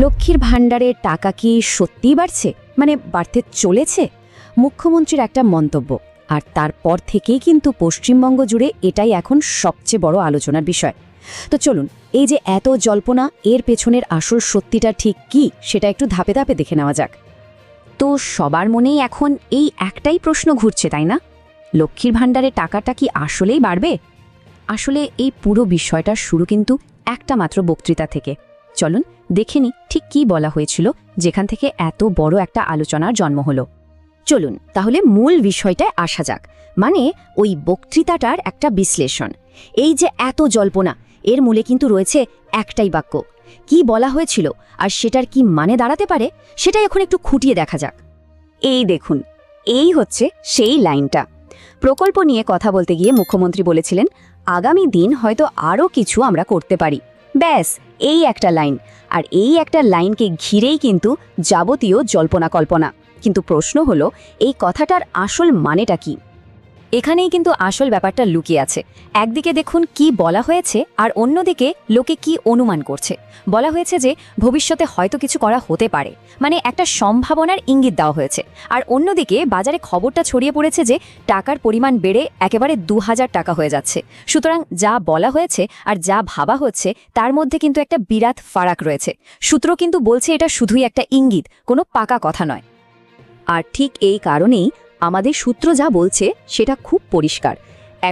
লক্ষ্মীর ভাণ্ডারের টাকা কি সত্যিই বাড়ছে? মানে বাড়তে চলেছে? মুখ্যমন্ত্রীর একটা মন্তব্য। আর তারপর থেকেই কিন্তু পশ্চিমবঙ্গ জুড়ে এটাই এখন সবচেয়ে বড় আলোচনার বিষয়। তো চলুন, এই যে এত জল্পনা, এর পেছনের আসল সত্যিটা ঠিক কি সেটা একটু ধাপে ধাপে দেখে নেওয়া যাক। তো সবার মনেই এখন এই একটাই প্রশ্ন ঘুরছে, তাই না? লক্ষ্মীর ভাণ্ডারের টাকাটা কি আসলেই বাড়বে? আসলে এই পুরো বিষয়টার শুরু কিন্তু একটা মাত্র বক্তৃতা থেকে। চলুন দেখে নি ঠিক কি বলা হয়েছিল, যেখান থেকে এত বড় একটা আলোচনার জন্ম হলো। চলুন, তাহলে মূল বিষয়টায় আসা যাক। মানে ওই বক্তৃতাটার একটা বিশ্লেষণ। এই যে এত জল্পনা, এর মূলে কিন্তু রয়েছে একটাই বাক্য। কি বলা হয়েছিল আর সেটার কি মানে দাঁড়াতে পারে সেটা এখন একটু খুঁটিয়ে দেখা যাক। এই দেখুন, এই হচ্ছে সেই লাইনটা। প্রকল্প নিয়ে কথা বলতে গিয়ে মুখ্যমন্ত্রী বলেছিলেন, আগামী দিন হয়তো আরও কিছু আমরা করতে পারি। ব্যাস এই একটা লাইন। আর এই একটা লাইনকে ঘিরেই কিন্তু যাবতীয় জল্পনা কল্পনা। কিন্তু প্রশ্ন হলো, এই কথাটার আসল মানেটা কি? এখানেই কিন্তু আসল ব্যাপারটা লুকিয়ে আছে। একদিকে দেখুন কি বলা হয়েছে আর অন্যদিকে লোকে কি অনুমান করছে। বলা হয়েছে যে ভবিষ্যতে হয়তো কিছু করা হতে পারে। মানে একটা সম্ভাবনার ইঙ্গিত দেওয়া হয়েছে। আর অন্যদিকে বাজারে খবরটা ছড়িয়ে পড়েছে যে টাকার পরিমাণ বেড়ে একেবারে দু হাজার টাকা হয়ে যাচ্ছে। সুতরাং যা বলা হয়েছে আর যা ভাবা হচ্ছে তার মধ্যে কিন্তু একটা বিরাট ফারাক রয়েছে। সূত্র কিন্তু বলছে এটা শুধুই একটা ইঙ্গিত, কোনো পাকা কথা নয়। আর ঠিক এই কারণেই আমাদের সূত্র যা বলছে, সেটা খুব পরিষ্কার।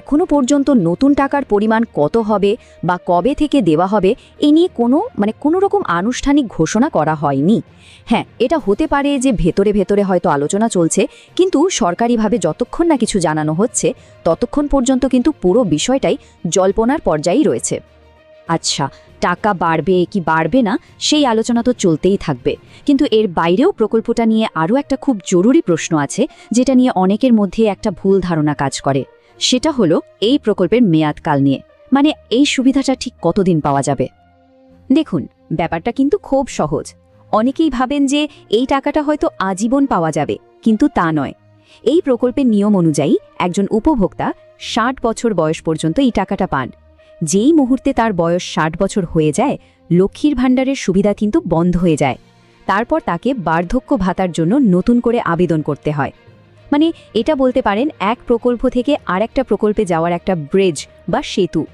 এখনও পর্যন্ত নতুন টাকার পরিমাণ কত হবে বা কবে থেকে দেওয়া হবে, এ নিয়ে কোনো মানে কোনো রকম আনুষ্ঠানিক ঘোষণা করা হয়নি। হ্যাঁ এটা হতে পারে যে ভেতরে ভেতরে হয়তো আলোচনা চলছে, কিন্তু সরকারিভাবে যতক্ষণ না কিছু জানানো হচ্ছে, ততক্ষণ পর্যন্ত কিন্তু পুরো বিষয়টাই জল্পনার পর্যায়েই রয়েছে। আচ্ছা টাকা বাড়বে কি বাড়বে না, সেই আলোচনা তো চলতেই থাকবে। কিন্তু এর বাইরেও প্রকল্পটা নিয়ে আরও একটা খুব জরুরি প্রশ্ন আছে, যেটা নিয়ে অনেকের মধ্যে একটা ভুল ধারণা কাজ করে। সেটা হলো, এই প্রকল্পের মেয়াদকাল নিয়ে। মানে এই সুবিধাটা ঠিক কতদিন পাওয়া যাবে? দেখুন, ব্যাপারটা কিন্তু খুব সহজ। অনেকেই ভাবেন যে এই টাকাটা হয়তো আজীবন পাওয়া যাবে, কিন্তু তা নয়। এই প্রকল্পের নিয়ম অনুযায়ী একজন উপভোক্তা ষাট বছর বয়স পর্যন্ত এই টাকাটা পান। যেই মুহূর্তে তার বয়স ষাট বছর হয়ে যায়, লক্ষ্মীর ভাণ্ডারের সুবিধা কিন্তু বন্ধ হয়ে যায়। তারপর তাকে বার্ধক্য ভাতার জন্য নতুন করে আবেদন করতে হয়। মানে এটা বলতে পারেন এক প্রকল্প থেকে আরেকটা প্রকল্পে যাওয়ার একটা ব্রিজ বা সেতু।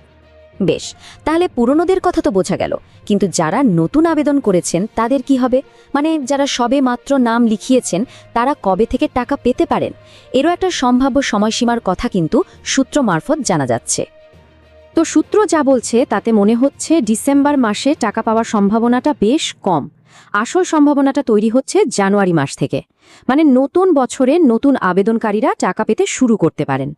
বেশ, তাহলে পুরনোদের কথা তো বোঝা গেল। কিন্তু যারা নতুন আবেদন করেছেন, তাদের কি হবে? মানে যারা সবে মাত্র নাম লিখিয়েছেন, তারা কবে থেকে টাকা পেতে পারেন? এরও একটা সম্ভাব্য সময়সীমার কথা কিন্তু সূত্র মারফত জানা যাচ্ছে। তো সূত্র যা বলছে, তাতে মনে হচ্ছে ডিসেম্বর মাসে টাকা পাওয়ার সম্ভাবনাটা বেশ কম। আসল সম্ভাবনাটা তৈরি হচ্ছে জানুয়ারি মাস থেকে। মানে নতুন বছরে নতুন আবেদনকারীরা টাকা পেতে শুরু করতে পারেন।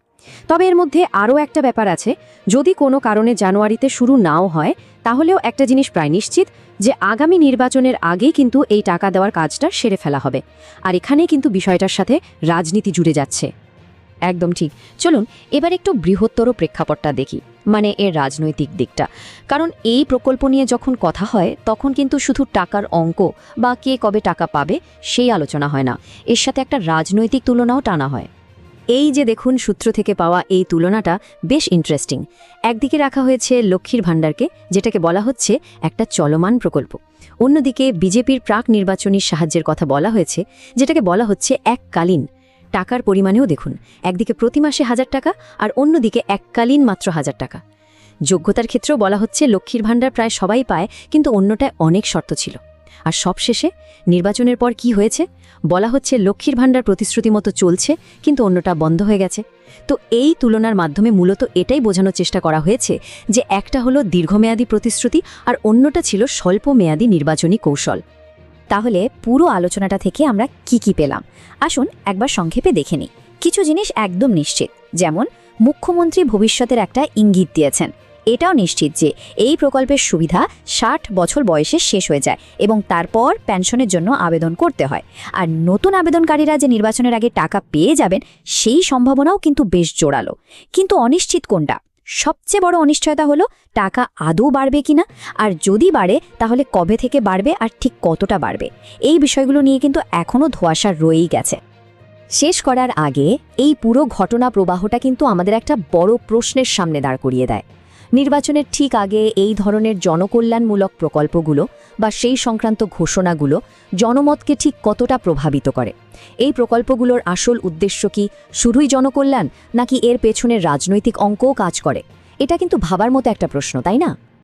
তবে এর মধ্যে আরও একটা ব্যাপার আছে, যদি কোনো কারণে জানুয়ারিতে শুরু নাও হয়, তাহলেও একটা জিনিস প্রায় নিশ্চিত যে আগামী নির্বাচনের আগেই কিন্তু এই টাকা দেওয়ার কাজটা সেরে ফেলা হবে। আর এখানে কিন্তু বিষয়টার সাথে রাজনীতি জুড়ে যাচ্ছে। একদম ঠিক। চলুন, এবার একটু বৃহত্তর প্রেক্ষাপটটা দেখি। মানে এর রাজনৈতিক দিকটা। কারণ এই প্রকল্প নিয়ে যখন কথা হয়, তখন কিন্তু শুধু টাকার অঙ্ক বা কে কবে টাকা পাবে সেই আলোচনা হয় না। এর সাথে একটা রাজনৈতিক তুলনাও টানা হয়। এই যে দেখুন, সূত্র থেকে পাওয়া এই তুলনাটা বেশ ইন্টারেস্টিং একদিকে রাখা হয়েছে লক্ষ্মীর ভাণ্ডারকে, যেটাকে বলা হচ্ছে একটা চলমান প্রকল্প। অন্যদিকে বিজেপির প্রাক নির্বাচনী সাহায্যের কথা বলা হয়েছে, যেটাকে বলা হচ্ছে এককালীন। টাকার পরিমাণেও দেখুন। একদিকে প্রতি মাসে হাজার টাকা আর অন্যদিকে এককালীন মাত্র হাজার টাকা। যোগ্যতার ক্ষেত্রেও বলা হচ্ছে লক্ষ্মীর ভাণ্ডার প্রায় সবাই পায়, কিন্তু অন্যটায় অনেক শর্ত ছিল। আর সবশেষে নির্বাচনের পর কি হয়েছে? বলা হচ্ছে লক্ষ্মীর ভাণ্ডার প্রতিশ্রুতি মতো চলছে, কিন্তু অন্যটা বন্ধ হয়ে গেছে। তো এই তুলনার মাধ্যমে মূলত এটাই বোঝানোর চেষ্টা করা হয়েছে যে একটা হলো দীর্ঘমেয়াদী প্রতিশ্রুতি আর অন্যটা ছিল স্বল্প মেয়াদী নির্বাচনী কৌশল। তাহলে পুরো আলোচনাটা থেকে আমরা কি কি পেলাম? আসুন একবার সংক্ষেপে দেখে নিই। কিছু জিনিস একদম নিশ্চিত, যেমন মুখ্যমন্ত্রী ভবিষ্যতের একটা ইঙ্গিত দিয়েছেন। এটাও নিশ্চিত যে এই প্রকল্পের সুবিধা ষাট বছর বয়সে শেষ হয়ে যায় এবং তারপর পেনশনের জন্য আবেদন করতে হয়। আর নতুন আবেদনকারীরা যে নির্বাচনের আগে টাকা পেয়ে যাবেন, সেই সম্ভাবনাও কিন্তু বেশ জোরালো। কিন্তু অনিশ্চিত কোনটা? সবচেয়ে বড় অনিশ্চয়তা হলো, টাকা আদৌ বাড়বে কিনা? আর যদি বাড়ে, তাহলে কবে থেকে বাড়বে আর ঠিক কতটা বাড়বে? এই বিষয়গুলো নিয়ে কিন্তু এখনও ধোয়াশা রয়েই গেছে। শেষ করার আগে এই পুরো ঘটনা প্রবাহটা কিন্তু আমাদের একটা বড় প্রশ্নের সামনে দাঁড় করিয়ে দেয়। নির্বাচনের ঠিক আগে এই ধরনের জনকল্যাণমূলক প্রকল্পগুলো বা সেই সংক্রান্ত ঘোষণাগুলো জনমতকে ঠিক কতটা প্রভাবিত করে? এই প্রকল্পগুলোর আসল উদ্দেশ্য কি শুধুই জনকল্যাণ, নাকি এর পেছনের রাজনৈতিক অঙ্কও কাজ করে? এটা কিন্তু ভাবার মতো একটা প্রশ্ন, তাই না?